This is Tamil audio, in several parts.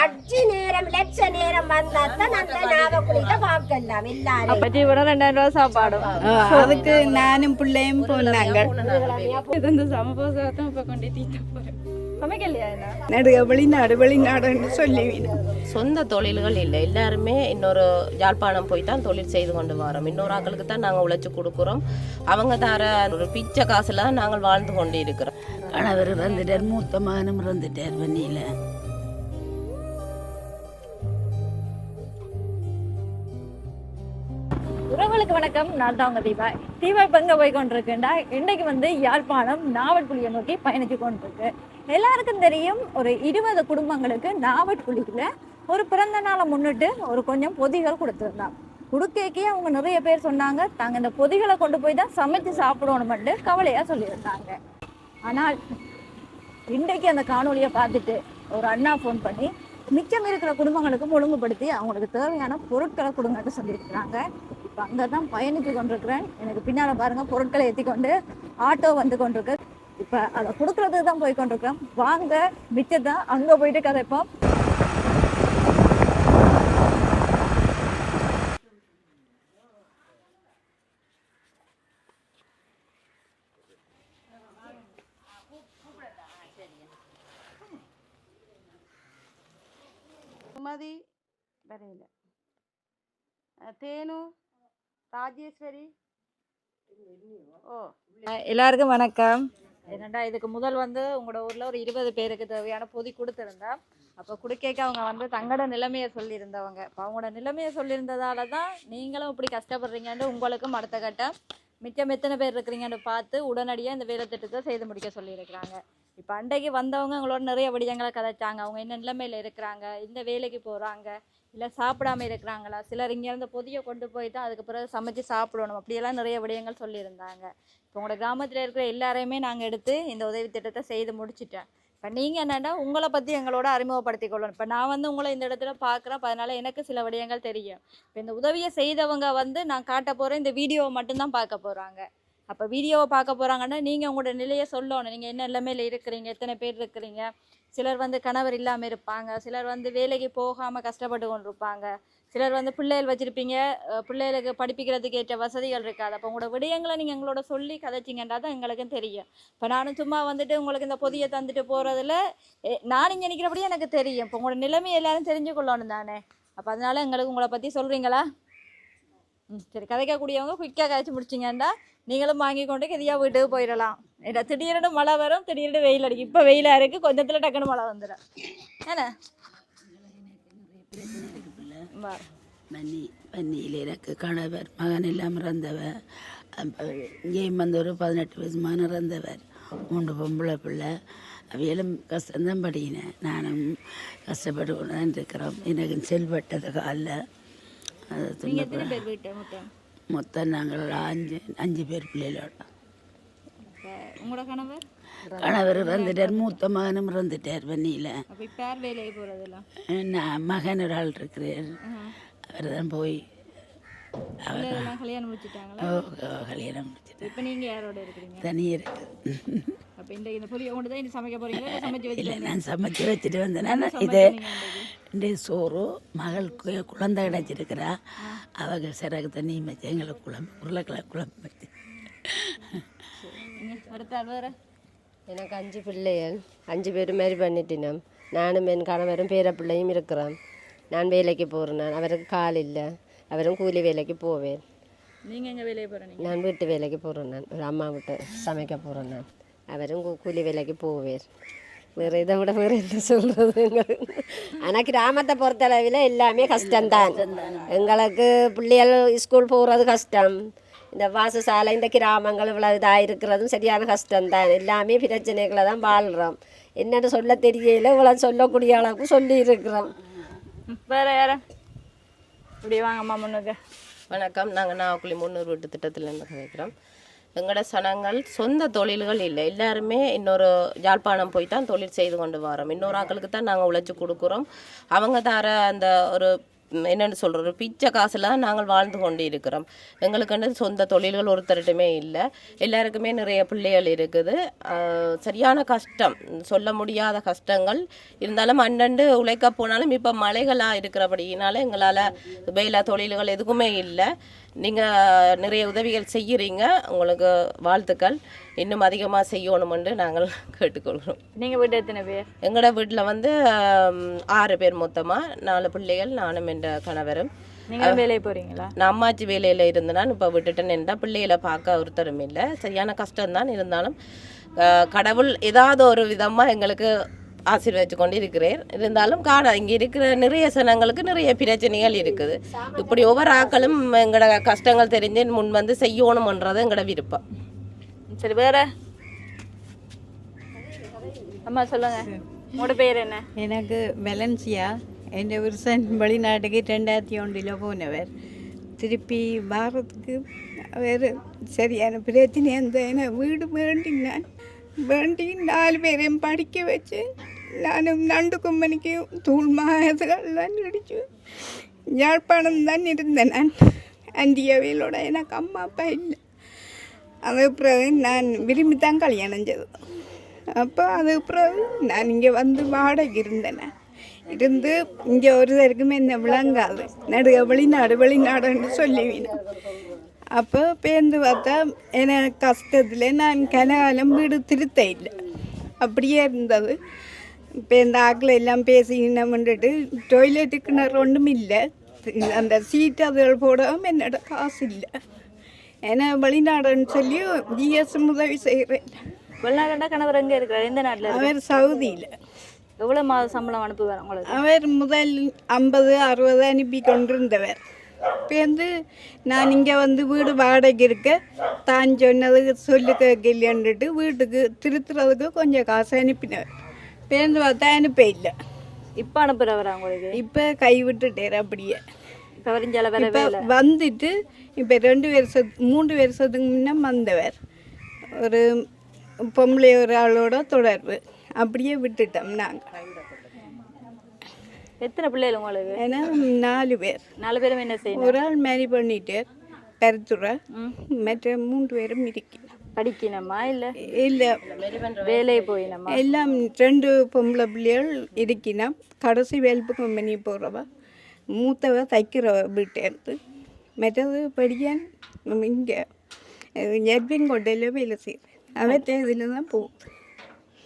கட்சி நேரம் லட்ச நேரம் வந்தா தான் அந்த நாவக்குழியில பார்க்கலாம் எல்லாரும். அப்ப ஜீவனம் ரெண்டாயிரம் ரூபாய் சாப்பாடும் அதுக்கு நானும் பிள்ளையும் போனாங்க இது இந்த சமபோசத்தை இப்ப கொண்டு தீட்ட போறேன். வெளிநாடு வெளிநாடுன்னு சொந்த தொழில்கள் இல்லை. எல்லாருமே இன்னொரு யாழ்ப்பாணம் போய் தான் தொழில் செய்து கொண்டு வரோம். இன்னொரு ஆக்களுக்கு தான் நாங்கள் உழைச்சி கொடுக்குறோம். அவங்க தர ஒரு பிச்சை காசுல தான் நாங்கள் வாழ்ந்து கொண்டு இருக்கிறோம் கணவர் இறந்துட்டார் மூத்த மகனும் இறந்துட்டார் வன்னியில் உறவுகளுக்கு வணக்கம். நான் தான் உங்க தீபா. தீபா இப்ப எங்க போய் கொண்டிருக்கேன்டா இன்னைக்கு வந்து யாழ்ப்பாணம் நாவட்குழியை நோக்கி பயணிச்சு கொண்டிருக்கு. எல்லாருக்கும் தெரியும் ஒரு இருபது குடும்பங்களுக்கு நாவட்குழிக்குள்ள ஒரு பிறந்த நாளை முன்னிட்டு ஒரு கொஞ்சம் பொதிகள் கொடுத்துருந்தான் குடுக்கைக்கே அவங்க நிறைய பேர் சொன்னாங்க. தாங்க இந்த பொதிகளை கொண்டு போய் தான் சமைச்சு சாப்பிடணும்னு கவலையா சொல்லியிருந்தாங்க. ஆனால் இன்றைக்கு அந்த காணொலியை பார்த்துட்டு ஒரு அண்ணா ஃபோன் பண்ணி மிச்சம் இருக்கிற குடும்பங்களுக்கும் ஒழுங்குபடுத்தி அவங்களுக்கு தேவையான பொருட்களை கொடுங்கன்னு சொல்லியிருக்கிறாங்க. இப்போ அங்கே தான் பயணித்து கொண்டிருக்கிறேன். எனக்கு பின்னால் பாருங்கள் பொருட்களை ஏற்றி கொண்டு ஆட்டோ வந்து கொண்டிருக்கு. இப்போ அதை கொடுக்குறதுக்கு தான் போய் கொண்டிருக்கிறோம். வாங்க மிச்சத்தை அங்கே போயிட்டு கதைப்போம். சுமதி வரையில தேனு ராஜேஸ்வரி. ஓ. எல்லாருக்கும் வணக்கம். என்னடா இதுக்கு முதல் வந்து உங்களோட ஊர்ல ஒரு இருபது பேருக்கு தேவையான பொதி கொடுத்துருந்தா அப்போ குடுக்கைக்கு அவங்க வந்து தங்களோட நிலைமையை சொல்லியிருந்தவங்க. இப்போ அவங்களோட நிலைமையை சொல்லியிருந்ததால தான் நீங்களும் இப்படி கஷ்டப்படுறீங்கன்னு உங்களுக்கும் அடுத்த கட்டம். மிச்சம் எத்தனை பேர் இருக்கிறீங்கன்னு பார்த்து உடனடியாக இந்த வேலை திட்டத்தை செய்து முடிக்க சொல்லியிருக்கிறாங்க. இப்போ அண்டைக்கு வந்தவங்க அவங்களோட நிறைய விடயங்களை கதைச்சாங்க. அவங்க என்ன நிலைமையில் இருக்கிறாங்க? இந்த வேலைக்கு போகிறாங்க இல்லை சாப்பிடாம இருக்கிறாங்களா? சிலர் இங்கேருந்து பொதியை கொண்டு போய் தான் அதுக்கு பிறகு சமைச்சு சாப்பிடணும். அப்படியெல்லாம் நிறைய விடயங்கள் சொல்லியிருந்தாங்க. இப்போ உங்களோட கிராமத்தில் இருக்கிற எல்லாரையுமே நாங்கள் எடுத்து இந்த உதவி திட்டத்தை செய்து முடிச்சிட்டேன். இப்போ நீங்கள் என்னென்னா உங்களை பற்றி எங்களோட அறிமுகப்படுத்திக் கொள்ளணும். இப்போ நான் வந்து உங்களை இந்த இடத்துல பார்க்குறேன் அப்ப எனக்கு சில விடயங்கள் தெரியும். இப்போ இந்த உதவியை செய்தவங்க வந்து நான் காட்ட போகிறேன் இந்த வீடியோவை மட்டும்தான் பார்க்க போகிறாங்க அப்போ வீடியோவை பார்க்க போகிறாங்கன்னா நீங்கள் உங்களோட நிலையை சொல்லணும். நீங்கள் என்ன நிலைமையில் இருக்கிறீங்க? எத்தனை பேர் இருக்கிறீங்க? சிலர் வந்து கணவர் இல்லாமல் இருப்பாங்க. சிலர் வந்து வேலைக்கு போகாமல் கஷ்டப்பட்டு கொண்டு இருப்பாங்க சிலர் வந்து பிள்ளைகள் வச்சுருப்பீங்க. பிள்ளைகளுக்கு படிப்பிக்கிறதுக்கு ஏற்ற வசதிகள் இருக்காது. அப்போ உங்களோட விடயங்களை நீங்கள் எங்களோட சொல்லி கதைச்சிங்கன்றா தான் எங்களுக்கும் தெரியும். இப்போ நானும் சும்மா வந்துட்டு உங்களுக்கு இந்த பொதியை தந்துட்டு போகிறதுல நான் இங்கே நிற்கிறபடியே எனக்கு தெரியும். இப்போ உங்களோட நிலைமை எல்லாரும் தெரிஞ்சு கொள்ளணும் தானே? அப்போ அதனால எங்களுக்கு உங்களை பற்றி சொல்கிறீங்களா ம் சரி கதைக்கக்கூடியவங்க குயிக்காக காய்ச்சி முடிச்சிங்கண்டா. நீங்களும் வாங்கி கொண்டு கதியாக வீட்டுக்கு போயிடலாம். ஏன்னா திடீர்னு மழை வரும் திடீர்னு வெயில் அடிக்கும். இப்போ வெயிலாக இருக்குது கொஞ்சத்தில் டக்குன்னு மழை வந்துடும் என்ன? வா. வன்னி எனக்கு கணவர் மகன் எல்லாம் இறந்தவர். இங்கேயும் வந்து ஒரு பதினெட்டு வயசு மகன் இறந்தவர். மூன்று பொம்பளை பிள்ளை. அவையெல்லாம் கஷ்டம்தான் படிக்கினேன் நானும் கஷ்டப்பட்டு கொண்டு தான் இருக்கிறோம். எனக்கு செல்பட்டது காலில். அது வீட்டு மொத்தம்? நாங்கள் அஞ்சு அஞ்சு பேர் பிள்ளைகளோட. உங்களோட கணவர்? கணவர் இறந்துட்டார் மூத்த மகனும் இறந்துட்டார் போகிறதெல்லாம் நான் மகன் ஒரு ஆள் இருக்கிறார். அவர் தான் போய் கல்யாணம் முடிச்சிட்டாங்களா? கல்யாணம் முடிச்சிட்டேன் இப்போ நீங்கள் அப்போ இந்த இந்த பொரிய கொண்டு தான் இந்த சமைக்க போறீங்களா? இல்லை சமைச்சு இல்லை வச்சுட்டு நான் சமைச்சு வச்சுட்டு வந்தேன். இது? இந்த சோறு மகளுக்கு குழந்தை கிடச்சிருக்கிறா அவங்க சிறகு தண்ணி வச்சு எங்களுக்கு குழம்பு உருளைக்கிழங்கு குழம்பு வச்சு எனக்கு அஞ்சு பிள்ளைகள். அஞ்சு பேர் மாதிரி பண்ணிட்டினோம். நானும் என் கணவரும் பேர பிள்ளையும் இருக்கிறோம். நான் வேலைக்கு போகிறேன் நான் அவருக்கு கால் இல்லை. அவரும் கூலி வேலைக்கு போவேன். நீங்கள் எங்கே வேலைக்கு போகிறீங்க நான் வீட்டு வேலைக்கு போகிறேன் நான் ஒரு அம்மா விட்டு சமைக்க போகிறேன் நான் அவரும் கூ- கூலி வேலைக்கு போவேன் வேறு இதை விட வேறு என்ன சொல்கிறது ஆனால் கிராமத்தை பொறுத்தளவில் எல்லாமே கஷ்டம்தான் எங்களுக்கு பிள்ளைகள் ஸ்கூல் போகிறது கஷ்டம் இந்த வாசசாலை இந்த கிராமங்கள் இவ்வளோ இதாக இருக்கிறதும் சரியான கஷ்டம்தான் எல்லாமே பிரச்சனைகளை தான் வாழ்கிறோம் என்னன்னு சொல்ல தெரியல இவ்வளோ சொல்லக்கூடிய அளவுக்கு சொல்லி இருக்கிறோம் வேறு யார இப்படி வாங்க அம்மா முன்னுக்கு வணக்கம் நாங்கள் நாவக்குழி முந்நூறு வீட்டு திட்டத்திலேருந்து கதைக்கிறோம் எங்களோட சனங்கள் சொந்த தொழில்கள் இல்லை. எல்லாருமே இன்னொரு யாழ்ப்பாணம் போய் தான் தொழில் செய்து கொண்டு வரோம். இன்னொரு ஆக்களுக்கு தான் நாங்கள் உழைச்சி கொடுக்குறோம். அவங்க தர அந்த ஒரு என்னென்னு என்னன்னு சொல்கிறது பிச்சை காசில் தான் நாங்கள் வாழ்ந்து கொண்டு இருக்கிறோம். எங்களுக்குன்னு சொந்த தொழில்கள் ஒருத்தருட்டுமே இல்லை. எல்லாருக்குமே நிறைய பிள்ளைகள் இருக்குது. சரியான கஷ்டம். சொல்ல முடியாத கஷ்டங்கள். இருந்தாலும் அன்னண்டு உழைக்க போனாலும் இப்போ மலைகளாக இருக்கிறபடியினால எங்களால் வேலை தொழில்கள் எதுக்குமே இல்லை. நீங்கள் நிறைய உதவிகள் செய்கிறீங்க உங்களுக்கு வாழ்த்துக்கள். இன்னும் அதிகமாக செய்யணுமென்று நாங்கள் கேட்டுக்கொள்கிறோம். நீங்க வீட்டு எத்தனை பேர்? எங்களோட வீட்டில் வந்து ஆறு பேர் மொத்தமாக நாலு பிள்ளைகள் நானும் என்ற கணவரும். நீங்க வேலைக்கு போறீங்களா? நான் அம்மாச்சி வேலையில் இருந்தேன் இப்போ விட்டுட்டேன் என்றால் பிள்ளைகளை பார்க்க ஒருத்தரும் இல்லை. சரியான கஷ்டம்தான். இருந்தாலும் ஆஹ், கடவுள் ஏதாவது ஒரு விதமாக எங்களுக்கு ஆசீர்வதிச்சு கொண்டு இருக்கிறேன் இருந்தாலும் காண இங்கே இருக்கிற நிறைய சனங்களுக்கு நிறைய பிரச்சனைகள் இருக்குது இப்படி ஒவ்வொரு ஆக்களும் எங்களோட கஷ்டங்கள் தெரிஞ்சு முன் வந்து செய்யணுமன்றது எங்களோட விருப்பம் சரி வேற அம்மா சொல்லுங்க உங்களோட பேர் என்ன எனக்கு வெலன்சியா എൻ്റെ പുരുഷൻ വെളിനാട്ടിലേക്ക് രണ്ടായിരത്തി ഒന്നിലോ പോനവർ திருப்பி வாரத்துக்கு வேறு சரியான பிரச்சனை இருந்தேன் வீடு வேண்டி நான் வேண்டி நாலு பேரையும் படிக்க வச்சு நானும் நண்டு கும்பனிக்கு தூள் மாதங்கள்லாம் இடிச்சு யாழ்ப்பாணம் தான் இருந்தேன் நான் அந்தியவையிலோட எனக்கு அம்மா அப்பா இல்லை அது பிறகு நான் விரும்பி தான் கல்யாணம் செய்தது அப்போ அது பிறகு நான் இங்கே வந்து வாடகை இருந்தேன் இருந்து இங்கே ஒரு தருக்குமே என்ன விளங்காது நடுக வெளிநாடு வெளிநாடுன்னு சொல்லுவீன் அப்போ பேருந்து பார்த்தா எனக்கு கஷ்டத்தில் நான் கனகாலம் வீடு திருத்த இல்லை அப்படியே இருந்தது இப்போ இந்த ஆக்கள் எல்லாம் பேசிக்கிட்டு டொய்லெட்டு கிணறு ஒன்றும் இல்லை அந்த சீட் அதுகள் போடவும் என்னோட காசு இல்லை ஏன்னா வெளிநாடுன்னு சொல்லி ஜிஎஸ் உதவி செய்கிறேன் வெளிநாடுனா கணவர் எங்க இருக்கிறார் எந்த நாட்டுல? அவர் சவுதியில் எவ்வளவு மாத சம்பளம் அனுப்புவார் உங்களுக்கு அவர் முதல் ஐம்பது அறுபது அனுப்பி கொண்டிருந்தவர் இப்போ வந்து நான் இங்கே வந்து வீடு வாடகை இருக்க. தான் சொன்னது சொல்லு கேட்கலைன்னுட்டு வீட்டுக்கு திருத்துறதுக்கு கொஞ்சம் காசு அனுப்பினவர் பேருந்து பார்த்தா அனுப்ப இல்லை. இப்ப அனுப்புறவரா உங்களுக்கு? இப்போ கைவிட்டுட்டார் அப்படியே. இப்ப வந்துட்டு இப்போ ரெண்டு வருஷத்து மூன்று வருஷத்துக்கு முன்னே வந்தவர். ஒரு பொம்பளை ஒரு ஆளோட தொடர்பு. அப்படியே விட்டுட்டோம் நாங்கள் எத்தனை பிள்ளைகள் உங்களுக்கு? ஏன்னா நாலு பேர். நாலு பேரும் என்ன செய்யணும்? ஒரு ஆள் மேரி பண்ணிட்டு கருத்துறை மற்ற மூன்று பேரும் இருக்கணும் படிக்கணுமா இல்ல? இல்லை. வேலையை போயினமா எல்லாம் ரெண்டு பொம்பளை பிள்ளைகள் இருக்கணும் கடைசி வேல்பு கம்பெனி போகிறவ மூத்தவ தைக்கிறவ வீட்டேருந்து மற்றது படிக்கான் இங்கே எர்பின் கொட்டையில் வேலை செய்கிறேன் அவற்ற இதில் தான் போகுது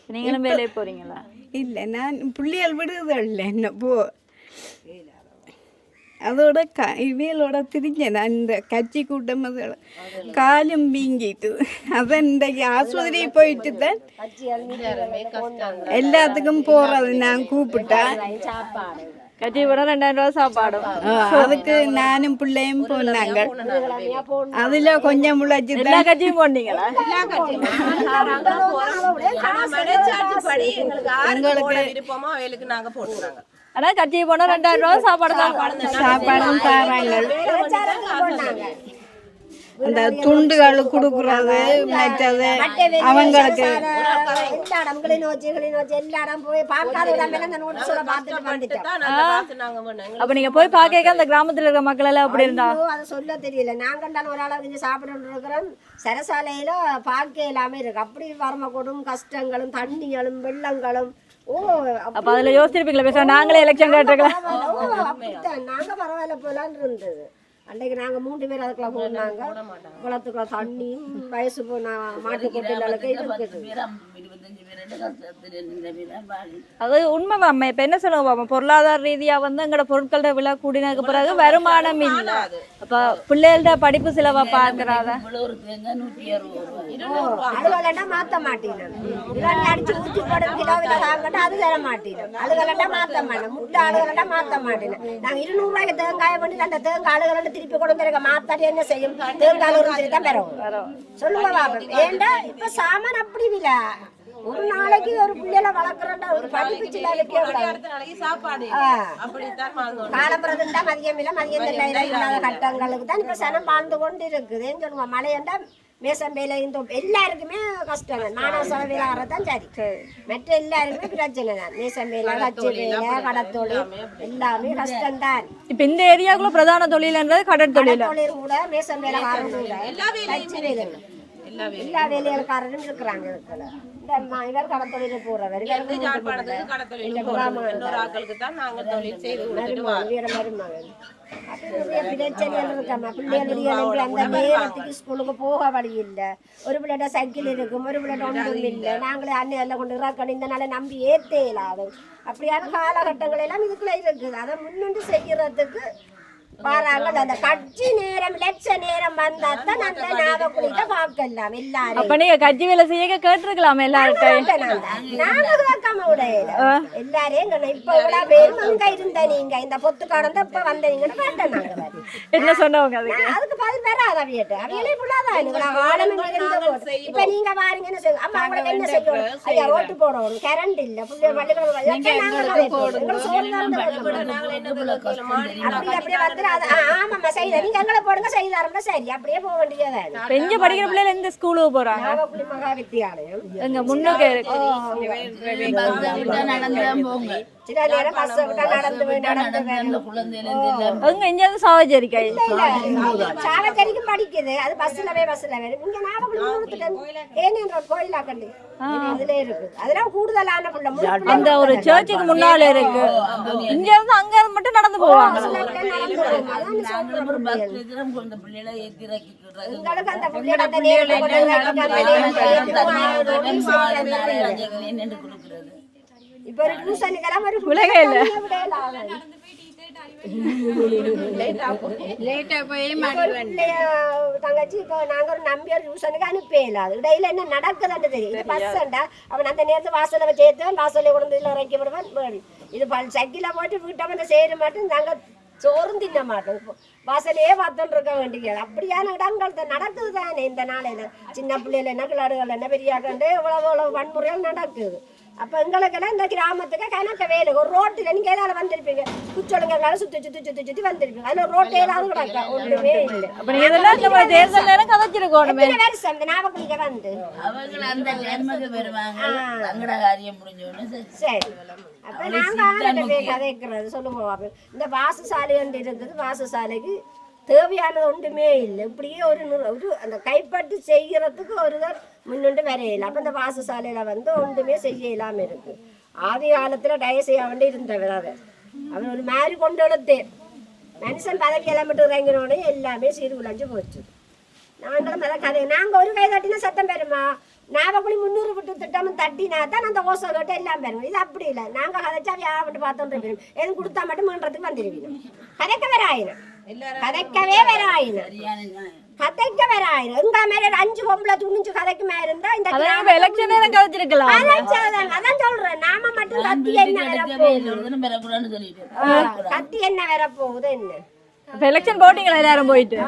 நீங்களும் வேலையை போறீங்களா? இல்லை நான் பிள்ளைகள் விடுதல்ல என்ன போ அதோட க இவைகளோட திரிஞ்சேன் இந்த கட்சி கூட்டம் அதில் காலும் வீங்கிட்டு அதான் இன்றைக்கு ஆஸ்பத்திரி போயிட்டு தான் எல்லாத்துக்கும் போகிறது நான் கூப்பிட்டா கட்சி போனா ரெண்டாயிரம் ரூபாய் சாப்பாடும். ஆ, அதுக்கு நானும் பிள்ளையும் போனாங்க அதில் கொஞ்சம் முளைச்சி எல்லா கட்சியும் போனீங்களா எங்களுக்கு விருப்பமோ அவளுக்கு நாங்கள் போட்டுறாங்க ஆனா கட்சி போனா ரெண்டாயிரம் ரூபாய் சாப்பாடு தான் சாப்பாடும் தாராங்க அந்த துண்டுகள் கொடுக்குறது மற்றது அவங்களுக்கு எல்லா இடம் கிளிநொச்சி கிளிநொச்சி எல்லா இடம் போய் பார்க்காத இந்த நோட்டீஸோட பார்த்துட்டு வந்துட்டோம் நாங்கள் அப்ப நீங்க போய் பாக்க அந்த கிராமத்துல இருக்க மக்கள் எல்லாம் அப்படி இருந்தா? அதை சொல்ல தெரியல. நாங்க தான் ஒரு அளவுக்கு இங்கே சாப்பிட்டு இருக்கிறோம் சரசாலையில பார்க்க எல்லாமே இருக்கு. அப்படி வரமக்கூடும் கஷ்டங்களும் தண்ணிகளும் வெள்ளங்களும். ஓ அப்ப அதுல யோசிச்சிருப்பீங்களா? பேச நாங்களே எலெக்ஷன் கேட்டிருக்கலாம். நாங்க பரவாயில்ல போலான்னு இருந்தது. அன்றைக்கு நாங்க மூன்று பேர் அதுக்குள்ள போனாங்க. குளத்துக்குள்ள தண்ணியும் வயசு மாட்டு அது உண்மைதான் அம்மா. இப்ப என்ன சொல்லுங்க பாப்போம் பொருளாதார ரீதியா வந்து எங்களோட பொருட்களோட விலை கூடினதுக்கு பிறகு வருமானம் இல்ல. அப்ப பிள்ளைகளோட படிப்பு செலவை பாக்குறாத அழுகலண்டா மாத்த மாட்டேன் அடிச்சு ஊத்தி போட கிலோவில் தாங்கட்டா அது தர மாட்டேன் அழுகலண்டா மாத்த மாட்டேன் முட்டை அழுகலண்டா மாத்த மாட்டேன் நாங்க இருநூறு ரூபாய்க்கு தேங்காய பண்ணி அந்த தேங்காய் அழுகலண்டா திருப்பி கொண்டு இருக்க மாத்தாட்டி என்ன செய்யும்? அழுகுறது தான் பெறும் சொல்லுங்க பாப்பா ஏண்டா இப்ப சாமான் அப்படி விலை? ஒரு நாளைக்கு ஒரு பிள்ளைல வளர்க்குறேன்டா ஒரு. அப்படித்தான் வாழ்ந்தோம் காலம்புறதுண்டா மதியம் இல்லை. மதியம் இல்லை கட்டங்களுக்கு தான் இப்போ சனம் வாழ்ந்து கொண்டு இருக்குது. ஏன் சொல்லுங்க. மழையண்டா மேசம்பேல இந்த எல்லாருக்குமே கஷ்டம் தான் மானச வேலை தான் சரி. மற்ற எல்லாருக்குமே பிரச்சனை தான். மேசம்பேல கச்சி வேலை கடத்தொழில் எல்லாமே கஷ்டம் தான். இப்ப இந்த ஏரியாக்குள்ள பிரதான தொழில்ன்றது கடற்தொழில்? தொழில் கூட மேசம்பேல காரம் கூட கச்சி வேலை எல்லா வேலைகளுக்காரரும் இருக்கிறாங்க இவர் கடத்தொழில் போறவர் இவர் வீட்டு யாழ்ப்பாணத்துக்கு கடத்தொழில் இன்னொரு ஆட்களுக்கு தான் நாங்கள் தொழில் செய்து கொடுத்துட்டு மருமகன், வீர மருமகன். அப்ப நிறைய பிரச்சனைகள் இருக்காம்மா. பிள்ளைகளுடைய வந்து அந்த நேரத்துக்கு ஸ்கூலுக்கு போக வழி இல்ல. ஒரு பிள்ளைட சைக்கிள் இருக்கும் ஒரு பிள்ளைட ஒன்றும் இல்லை. நாங்களே எல்லாம் கொண்டு இறக்கணும். இந்த நாளை நம்பி ஏத்தே இல்லாத அப்படியான காலகட்டங்கள் எல்லாம் இதுக்குள்ள இருக்குது. அதை முன்னின்று செய்யறதுக்கு வராங்க அந்த கட்சி நேரம் லட்ச நேரம் வந்தா தான் அந்த நாகக்குழிக்க பார்க்கலாம் எல்லாரும் அப்ப நீங்க கட்சி வேலை செய்ய கேட்டிருக்கலாம் எல்லார்ட்டையும் நாங்க கேட்காம விடையில எல்லாரையும் இப்ப இவ்வளவு பேரும் அங்க இருந்த நீங்க இந்த பொத்து கடந்த இப்ப வந்தீங்கன்னு வேண்டாம் நாங்க வேற. என்ன சொன்னவங்க அதுக்கு? நான் அதுக்கு பதில் வராது அவியட்டு. அவியலே புள்ளாதான் இவ்வளவு காலம் இங்க இருந்து போட்டு. இப்ப நீங்க பாருங்க என்ன செய்யும் அம்மா உங்களுக்கு என்ன செய்யணும்? ஐயா ஓட்டு போடணும். கரண்ட் இல்ல. புள்ளைய பள்ளிக்கூடம் எல்லாம் நாங்க தான் வைப்போம். எங்களுக்கு சோறு தான் போடணும். அப்படி அப்படியே வந்து அது ஆ, ஆமாம்மா செய்யல நீங்க எங்களை போடுங்க செய்தாரம்னா சரி அப்படியே போக வேண்டியதான் இங்க படிக்கிற பிள்ளைல எந்த ஸ்கூலுக்கு போறாங்க நாகக்குடி மகா வித்தியாலயம் எங்க முன்னுக்கு போங்க சில நேரம் பஸ் விட்டா நடந்து நடந்து எங்க இங்க சாவச்சேரிக்கா சாவச்சேரிக்கு படிக்குது அது பஸ்ல போய் பஸ்ல வரும் இங்க நாகப்பட்டினம் கொடுத்துட்டேன் ஏன் ஒரு கோயிலா கண்டு அதுல இருக்கு அதெல்லாம் கூடுதலான புள்ள அந்த ஒரு சர்ச்சுக்கு முன்னால இருக்கு இங்க இருந்து அங்க இருந்து மட்டும் நடந்து போவாங்க உங்களுக்கு அந்த இப்ப ஒரு டியூஷனுக்கெல்லாம் ஒரு பிள்ளைய தங்கச்சி இப்போ நாங்க ஒரு நம்பி ஒரு டியூஷனுக்கு அனுப்பல அது இடையில என்ன நடக்குதுன்னு தெரியும் பஸ்ஸண்டா அவன் அந்த நேரத்து வாசல்ல வச்சு ஏற்றுவான் வாசல்ல கொண்டு இதில் இறக்கி விடுவான். இது பல் சைக்கிளில் போட்டு வீட்டை வந்து செய்ய மாட்டோம் நாங்க சோறும் தின்ன மாட்டோம். வாசலையே பார்த்துட்டு இருக்க வேண்டியது. அப்படியான இடங்கள் நடக்குது தானே இந்த நாளையில? சின்ன பிள்ளைகள் என்ன கிளாடுகள் என்ன பெரியாக்கண்டு இவ்வளவு இவ்வளவு வன்முறைகள் நடக்குது. அப்போ எங்களுக்கெல்லாம் இந்த கிராமத்துக்கு கணக்க வேலை. ஒரு ரோட்டில் நீங்கள் ஏதாவது வந்திருப்பீங்க. குச்சொழுங்கால சுற்றி சுற்றி சுற்றி சுற்றி வந்திருப்பீங்க. அதில் ரோட்டு ஏதாவது கிடக்கா? ஒன்றுமே இல்லை. வருஷம் இந்த நாவக்குழிக்க வந்து? அவங்க அந்த வருவாங்க காரியம் முடிஞ்சோன்னு சரி. அப்ப நாங்க அவங்கள்ட்ட போய் கதைக்கிறது சொல்லுங்க பாப்போம். இந்த வாசசாலை ஒன்று இருக்குது வாசசாலைக்கு தேவையானது ஒன்றுமே இல்லை. இப்படியே ஒரு ஒரு அந்த கைப்பட்டு செய்கிறதுக்கு ஒரு தான் வரையில அப்போ இந்த வாசசாலையில் வந்து ஒன்றுமே செய்ய இல்லாமல் இருக்கு. ஆதி காலத்தில் டய செய்ய வேண்டி இருந்தவர் அதை அவர் ஒரு மாதிரி கொண்டு எழுத்து மனுஷன் பதவி எல்லாம் இறங்கினோடனே எல்லாமே சீர்குலைஞ்சு போச்சு. நாங்களும் அதை கதை. நாங்கள் ஒரு கை தட்டினா சத்தம் பெறுமா? நாவக்குழி முந்நூறு விட்டு திட்டம் தட்டினா தான் அந்த ஓசை கேட்டு எல்லாம் பெறும். இது அப்படி இல்லை. நாங்கள் கதைச்சா வியாபட்டு பார்த்தோன்ற பெறும் எதுவும் கொடுத்தா மட்டும் மீன்றதுக்கு வந்துடுவீங்க. கதைக்க வர ஆயிரம் கதைக்கவே வேற ஆயிரம் கதைக்க வேற ஆயிரம் எங்க மேல ஒரு அஞ்சு பொம்பளை துணிஞ்சு கதைக்கு மேல இருந்தா இந்த எலெக்ஷன் நேரம் கதைச்சிருக்கலாம் அதான் சொல்றேன், அதான் சொல்றேன் நாம மட்டும் கத்தி என்ன வேற போகுது கத்தி என்ன போகுது என்ன எலெக்ஷன் போட்டீங்களா எல்லாரும் போயிட்டு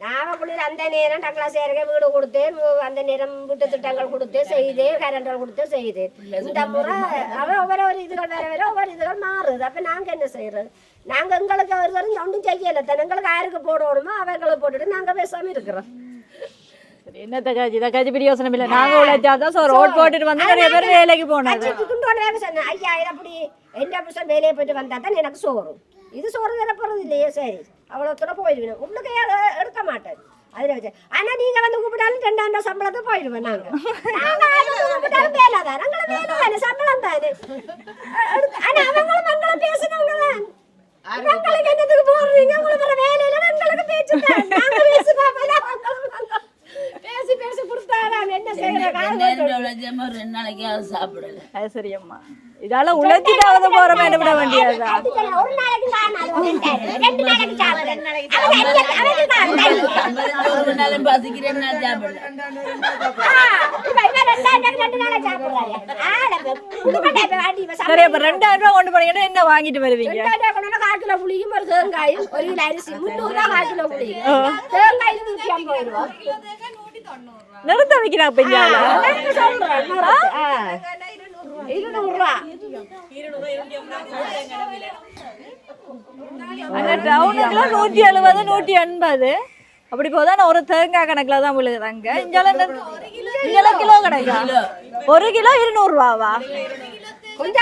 நாமக்குள்ளில் அந்த நேரம் டக்ளா சேருக வீடு கொடுத்தேன் வீ- அந்த நேரம் வீட்டு திட்டங்கள் கொடுத்து செய்தேன் கரண்டல் கொடுத்து செய்தேன் இந்த முறை அவன் ஒவ்வொரு ஒரு இதுகள் வேற வேற ஒவ்வொரு இதுகள் மாறுது. அப்போ நாங்கள் என்ன செய்யறது நாங்கள் எங்களுக்கு ஒரு தரம் ஒன்றும் செய்யலை. தான் எங்களுக்கு யாருக்கு போடணுமோ அவங்களுக்கு போட்டுட்டு நாங்கள் பேசாமல் இருக்கிறோம். என்னத்த காட்சி இதை பெரிய யோசனை இல்லை நாங்க உழைச்சாதான் சோ ரோட் போட்டுட்டு வந்து நிறைய பேர் வேலைக்கு போனாங்க குண்டோட வேலை சொன்னேன். ஐயா இதை அப்படி எந்த புருஷன் வேலையை போயிட்டு வந்தா தான் எனக்கு சோறு. இது சோறு தர போறது இல்லையே சரி அவ்வளோ தூரம் போயிடுவேன் உள்ளுக்கு ஏ- எடுக்க மாட்டேன் அதில் வச்சு ஆனா நீங்க வந்து கூப்பிட்டாலும் ரெண்டாயிரம் சம்பளத்தை போயிடுவேன் நாங்க நாங்க ஆளுங்க கூப்பிட்டாலும் வேலை தான் நாங்களும் வேலை தானே சம்பளம் தானே எடுக்க- ஆனா அவங்களும் எங்களை பேசுனவங்க தான் எங்களுக்கு என்னத்துக்கு போடுறீங்க உங்களுக்கு வர வேலையில எங்களுக்கு பேச்சு பேசி பேசி பேசி கொடுத்தாராம் என்ன உழைச்சாம ரெண்டு நாளைக்கு சாப்பிடல அது சரியம்மா இதால உழைச்சிட்டாவது போற மாதிரி விட வேண்டியதா ஒரு நாளைக்கு காணாது ரெண்டு நாளைக்கு சாப்பிடுறேன் அவன் அஞ்சு- அவனுக்கு தான் தண்ணி. ஒரு நாளும் பசிக்கிறேன் நான் சாப்பிடல ஆ, இப்ப இவன் ரெண்டாயிரம் ரூபாய்க்கு ரெண்டு நாளைக்கு சாப்பிடுறாரு. ஆளை இப்ப குடும்பத்தை இப்ப வாட்டி இப்ப சரி அப்ப ரெண்டாயிரம் ரூபாய் கொண்டு போனீங்கன்னா என்ன வாங்கிட்டு வருவீங்க ரெண்டாயிரம் ரூபாய் கொண்டு வந்தா கால் கிலோ புளியும் ஒரு தேங்காயும் ஒரு கிலோ அரிசி முந்நூறு ரூபாய் கால் கிலோ புளியும் தேங்காய் நூற்றி ஐம்பது ரூபா நிறுத்த வைக்கிறாங்க பெஞ்சால அதான் சொல்றேன் இன்னொரு- ஆ. இருநூறு ரூபா. நூற்றி எழுபது நூற்றி எண்பது. அப்படி போதான் ஒரு தேங்காய் கணக்குல தான் விழுகுறாங்க இங்கெல்லாம் இங்கெல்லாம் கிலோ கணக்கா ஒரு கிலோ இருநூறுவாவா கொஞ்ச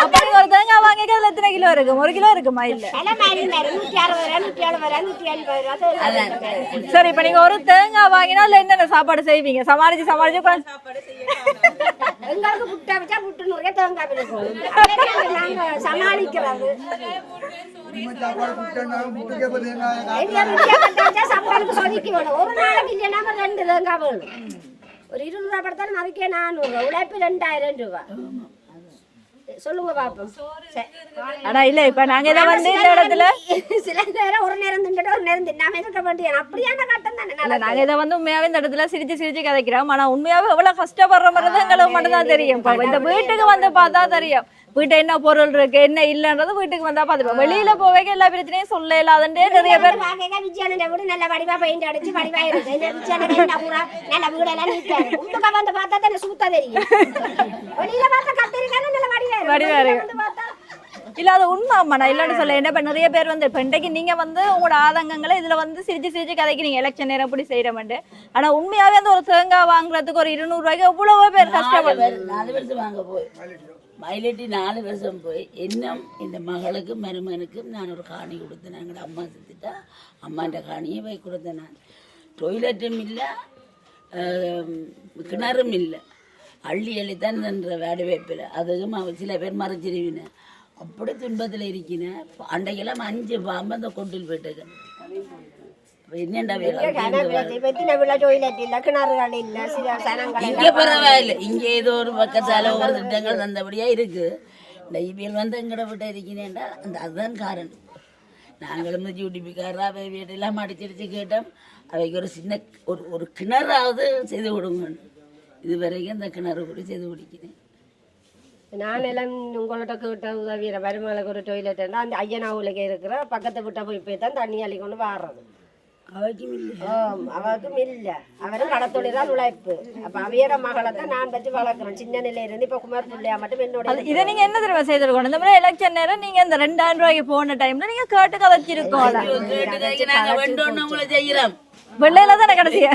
அப்ப நீங்க ஒரு தேங்காய் வாங்கிக்க அதுல எத்தனை கிலோ இருக்கும்? ஒரு கிலோ இருக்குமா இல்ல? அறுபது ரூபா எழுபது ரூபா எண்பது ரூபா சரி இப்ப நீங்க ஒரு தேங்காய் வாங்கினா அதுல என்னென்ன சாப்பாடு செய்வீங்க? சமாளிச்சு சமாளிச்சு எங்களுக்கு புட்டை வச்சா புட்டு நூறுக்கே தேங்காய் பிடிக்கும் நாங்க சமாளிக்கிறது. எங்க வித்தியாசத்தை வச்சா சம்பளுக்கு சொதுக்கி வேணும் ஒரு நாளைக்கு இல்லைன்னா ரெண்டு தேங்காய் வேணும் ஒரு இருநூறு ரூபா படுத்தாலும் அதுக்கே நானூறு உழைப்பு ரெண்டாயிரம் ரூபா சொல்லுங்க பாப்போம். ஆனா இல்ல இப்ப நாங்க இதை வந்து இந்த இடத்துல சில நேரம் ஒரு நேரம் தின்னுட்டு ஒரு நேரம் தின்னாம இருக்க வேண்டிய அப்படியான கட்டம் தானே இல்ல நாங்க இதை வந்து உண்மையாவே இந்த இடத்துல சிரிச்சு சிரிச்சு கதைக்கிறோம். ஆனா உண்மையாவே எவ்வளவு கஷ்டப்படுற மாதிரி தான் எங்களுக்கு மட்டும் தான் தெரியும். இந்த வீட்டுக்கு வந்து பார்த்தா தெரியும். வீட்டு என்ன பொருள் இருக்கு என்ன இல்லன்றது வீட்டுக்கு வந்தா பாத்துப்போம் வெளியில போவேக்க எல்லா பிரச்சனையும் சொல்ல இல்லாதே நிறைய பேர் வீடு நல்ல வடிவா பெயிண்ட் அடிச்சு வடிவா இருக்கு. நல்ல வீடெல்லாம் நீட்டாரு உள்ளுக்க வந்து பார்த்தா தானே சூத்தா தெரியும். வெளியில பார்த்தா கத்திரிக்காய் நல்ல வடிவா இருக்கு. வடிவா இருக்கு. இல்ல அது உண்மை அம்மா நான் இல்லைன்னு சொல்ல என்ன இப்ப நிறைய பேர் வந்து இப்ப இன்றைக்கு நீங்க வந்து உங்களோட ஆதங்கங்களை இதுல வந்து சிரிச்சு சிரிச்சு கதைக்கிறீங்க. எலெக்ஷன் நேரம் இப்படி செய்யறமெண்டு ஆனா உண்மையாவே அந்த ஒரு தேங்காய் வாங்குறதுக்கு ஒரு இருநூறு ரூபாய்க்கு எவ்வளவோ பேர் நாலு கஷ்டப்படுது நாலு வருஷம் போய் மயிலட்டி நாலு வருஷம் போய் இன்னும் இந்த மகளுக்கும் மருமகனுக்கும் நான் ஒரு காணி கொடுத்தேன். எங்களோட அம்மா செத்துட்டா அம்மாண்ட காணியை போய் கொடுத்தேன் நான். டொய்லெட்டும் இல்லை கிணறும் இல்லை. அள்ளி அள்ளித்தான் என்ற வேலை வேப்பில் அதுவும் அவ சில பேர் மறைச்சிருவினேன் அப்படி துன்பத்தில் இருக்கினேன் அன்றைக்கெல்லாம் அஞ்சு பாம்பு அந்த கொண்டில் போயிட்டு இங்க பரவாயில்ல இங்க ஏதோ ஒரு பக்கத்தால ஒரு திட்டங்கள் தந்தபடியா இருக்கு இந்த இவியல் வந்து எங்கட விட்ட இருக்கிறேன்டா அந்த அதுதான் காரணம் நாங்களும் இந்த யூடிபிக்காரா அவை வீட்டெல்லாம் அடிச்சடிச்சு கேட்டோம் அவைக்கு ஒரு சின்ன ஒரு ஒரு கிணறாவது செய்து கொடுங்க இது வரைக்கும் இந்த கிணறு கூட செய்து குடிக்கிறேன் நான் எல்லாம் உங்கள்ட்ட கேட்ட உதவியிற வருமகளுக்கு ஒரு டொய்லெட் அந்த ஐயனாவுலக்கு இருக்கிற பக்கத்து விட்ட போய் போய் தான் தண்ணி அள்ளி கொண்டு வாடுறது அவருக்கும் இல்ல அவரும் கடத்தொழில் உழைப்பு. அப்ப அவையோட மகளை தான் நான் வச்சு வளர்க்குறேன் சின்ன நிலையில இருந்து இப்ப குமார் பிள்ளையா மட்டும் என்னோட இதை நீங்க என்ன தெரியுமா செய்திருக்கணும் இந்த மாதிரி எலெக்ஷன் நேரம் நீங்க இந்த ரெண்டாயிரம் ரூபாய்க்கு போன டைம்ல நீங்க கேட்டு கதைச்சிருக்கோம். வெள்ளையில தானே கடைசியா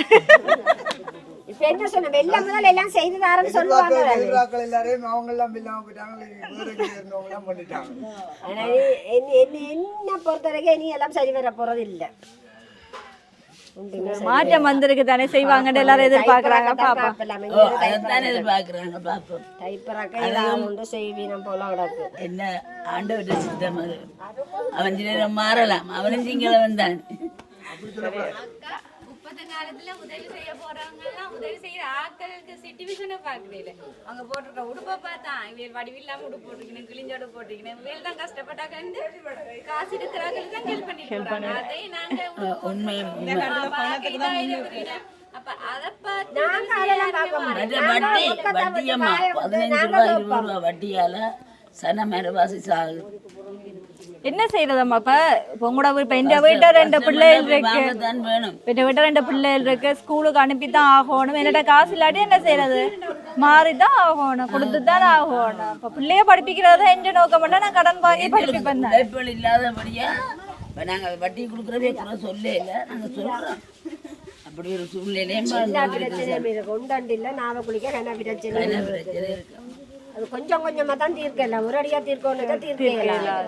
இப்ப என்ன சொன்ன? வெள்ளம் முதல் எல்லாம் செய்து தாரன்னு சொல்லுவாங்க எதிராக்கள் எல்லாரையும் அவங்க எல்லாம் இல்லாம போயிட்டாங்க வேற இருந்தவங்க எல்லாம் பண்ணிட்டாங்க. ஆனா என்ன- என்ன என்ன பொறுத்த வரைக்கும் இனி எல்லாம் சரி வர போறது இல்ல மாற்றம் வந்திருக்கு தானே செய்வாங்கன்னு எல்லாரும் எதிர்பார்க்கறாங்க பாப்பா. ஓ அதைத்தான் எதிர்பார்க்குறாங்க பார்ப்போம் டைப்பராக்க ஏதாவது ஒன்று செய்வீனம் போல கிடக்கு. என்ன ஆண்டவர்கிட்ட சித்தம் அது அவன் நேரம் மாறலாம். அவனும் சிங்களவன் தான். முப்பத்த காலத்துல உதவி செய்ய போறவங்க எல்லாம் உதவி செய்யற ஆட்களுக்கு சிட்டிவிஷனை பாக்குறீங்க அவங்க போட்டிருக்க உடுப்பை பார்த்தா இவள் வடிவில்லாம உடுப்பு போட்டிருக்கணும் கிழிஞ்ச உடுப்பு போட்டிருக்கணும். இவள் தான் கஷ்டப்பட்டா கண்டு காசு இருக்கிறவங்களுக்கு தான் ஹெல்ப் பண்ணிட்டு போறாங்க. அதை நாங்க உண்மை. உண்மை பார்க்க இதா இருக்கிறீங்க அப்ப அதை பார்த்து நாங்க அதெல்லாம் பார்க்க மற்ற மாட்டோம் வட்டி வட்டியம்மா பதினஞ்சு ரூபா இருபது ரூபா வட்டியால சன மேலவாசி சாகுது. என்ன செய்யறதம்மா இப்ப? இப்ப உங்களோட இப்ப இந்த வீட்டை ரெண்டு பிள்ளைகள் இருக்கு. வேணும். வீட்டை ரெண்டு பிள்ளைகள் இருக்கு ஸ்கூலுக்கு அனுப்பி தான் ஆகணும். என்னோட காசு இல்லாட்டி என்ன செய்யறது மாறி தான் ஆகணும். கொடுத்து தான் ஆகணும். இப்ப பிள்ளைய படிப்பிக்கிறது எந்த நோக்கம்? பண்ணா நான் கடன் வாங்கி படிப்பிப்பேன் இல்லாதபடியா இப்போ நாங்கள் வட்டி கொடுக்குறதே கூட சொல்ல இல்லை. நாங்கள் சொல்கிறோம் அப்படி ஒரு சூழ்நிலையும் உண்டாண்டு இல்ல நாவ குளிக்க என்ன பிரச்சனை? என்ன பிரச்சனை இருக்கு? அது கொஞ்சம் கொஞ்சமா தான் தீர்க்கலாம். ஒரு அடியா தீர்க்கணும் தீர்க்கலாம்.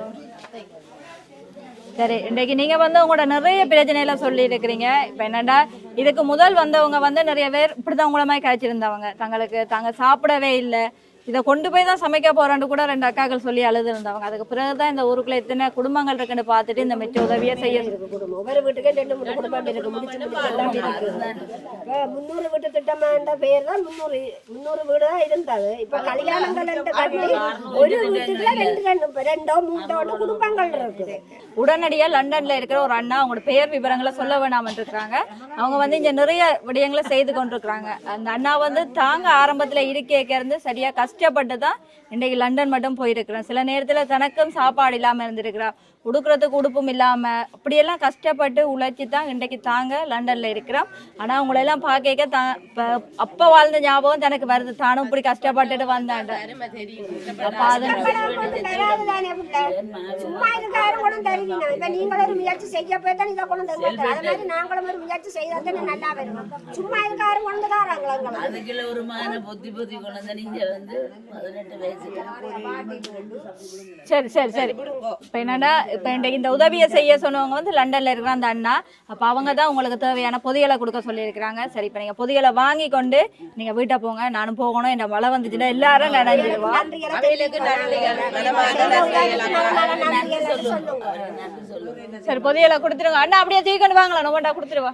சரி இன்றைக்கு நீங்க வந்து உங்களோட நிறைய பிரச்சனையில சொல்லி இருக்கிறீங்க இப்ப என்னடா இதுக்கு முதல் வந்தவங்க வந்து நிறைய பேர் இப்படிதான் உங்கள மாதிரி காய்ச்சிருந்தவங்க தங்களுக்கு தாங்க சாப்பிடவே இல்லை. இதை கொண்டு போய் தான் சமைக்க போறான்னு கூட ரெண்டு அக்காக்கள் சொல்லி அழுது இருந்தவங்க அதுக்கு பிறகுதான் இந்த ஊருக்குள்ள எத்தனை குடும்பங்கள் இருக்குன்னு பார்த்துட்டு இந்த மெச்ச உதவியை செய்ய ஒவ்வொரு வீட்டுக்கே ரெண்டு மூணு குடும்பம் இருக்கு. முந்நூறு வீட்டு தான் முந்நூறு முந்நூறு வீடு தான் இருந்தது. இப்ப கல்யாணங்கள் கட்டி ஒரு வீட்டுக்குள்ள ரெண்டு ரெண்டு ரெண்டோ மூன்றோட குடும்பங்கள் இருக்குது. உடனடியாக லண்டன்ல இருக்கிற ஒரு அண்ணா அவங்களோட பெயர் விவரங்களை சொல்ல வேணாம்னு இருக்காங்க அவங்க வந்து இங்க நிறைய விடயங்களை செய்து கொண்டிருக்கிறாங்க. அந்த அண்ணா வந்து தாங்க ஆரம்பத்துல இருக்கேக்க இருந்து சரியா கஷ்டப்பட்டு தான் இன்றைக்கு லண்டன் மட்டும் போயிருக்கிறான். சில நேரத்துல தனக்கும் சாப்பாடு இல்லாம இருந்திருக்கிறா உடுக்கிறதுக்கு உடுப்பும் இல்லாம அப்படியெல்லாம் கஷ்டப்பட்டு உழைச்சி தான் இன்றைக்கு தாங்க லண்டன்ல இருக்கிறோம். ஆனா அவங்கள எல்லாம் பார்க்க தான் இப்ப- அப்ப வாழ்ந்த ஞாபகம் தனக்கு வருது. தானும் இப்படி கஷ்டப்பட்டுட்டு வந்தாண்ட. முயற்சி செய்ய போய் தான் இதை கொண்டு தருவோம் அது மாதிரி நாங்களும் ஒரு முயற்சி செய்தால் தானே நல்லா வரும். சும்மா இருக்காரு கொண்டு தாராங்களா எங்களுக்கு அதுக்குள்ள ஒரு மான பொத்தி பொத்தி கொண்டு வந்து நீங்க வந்து பதினெட்டு வயசுல சரி சரி சரி. இப்போ என்னன்னா இப்போ இன்றைக்கு இந்த உதவியை செய்ய சொன்னவங்க வந்து லண்டன்ல இருக்கிற அந்த அண்ணா. அப்போ அவங்க தான் உங்களுக்கு தேவையான பொதிகளை கொடுக்க சொல்லியிருக்கிறாங்க. சரி இப்போ நீங்கள் பொதிகளை வாங்கி கொண்டு நீங்கள் வீட்டை போங்க. நானும் போகணும். இந்த மழை வந்துச்சுன்னா எல்லாரும் நனைஞ்சிருவா சரி பொதிகளை கொடுத்துருங்க. அண்ணா அப்படியே தூக்கிட்டு வாங்களா நோண்டா கொடுத்துருவா.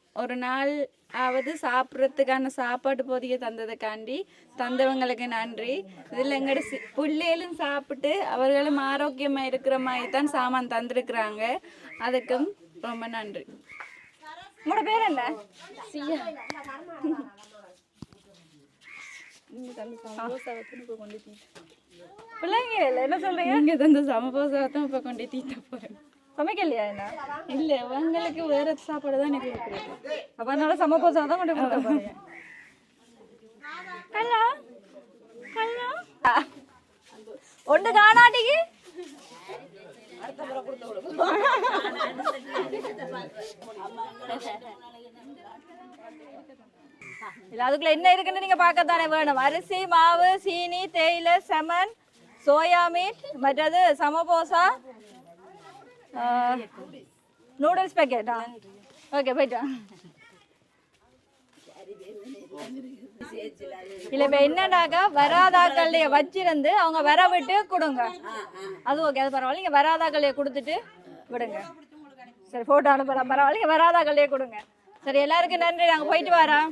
ஒரு நாள் ஆவது சாப்பிட்றதுக்கான சாப்பாடு பொதிய தந்ததுக்காண்டி தந்தவங்களுக்கு நன்றி. இதில் எங்களோட சி- பிள்ளைகளும் சாப்பிட்டு அவர்களும் ஆரோக்கியமாக இருக்கிற மாதிரி தான் சாமான் தந்திருக்கிறாங்க. அதுக்கும் ரொம்ப நன்றி. உங்களோட பேர் என்ன? பிள்ளைங்க இல்லை என்ன சொல்றீங்க? இங்கே தந்த சமபோசாதான் இப்போ கொண்டு தீட்ட போகிறேன் சமைக்கலையா என்ன? இல்லை அவங்களுக்கு வேற சாப்பாடு தான் எனக்கு கொடுக்குறது அப்ப அதனால சமபோசா தான் கொண்டு கொடுக்க போறீங்க. ஹலோ ஹலோ ஒன்று காணாட்டிக்கு. இல்ல அதுக்குள்ள என்ன இருக்குன்னு நீங்க பார்க்கத்தானே வேணும். அரிசி மாவு சீனி தேயிலை செமன் சோயா மீட் மற்றது சமபோசா நூடுல்ஸ் பேக்கெட்டா ஓகே போயிட்டா இல்ல இப்ப என்னன்னாக்கா வராதாக்கள்லைய வச்சிருந்து அவங்க வர விட்டு கொடுங்க. அது ஓகே அது பரவாயில்ல. நீங்க வராதாக்கள்லைய கொடுத்துட்டு விடுங்க. சரி போட்டோ அனுப்பலாம். பரவாயில்ல. நீங்க வராதாக்கள்லையே கொடுங்க. சரி எல்லாருக்கும் நன்றி. நாங்க போயிட்டு வரோம்.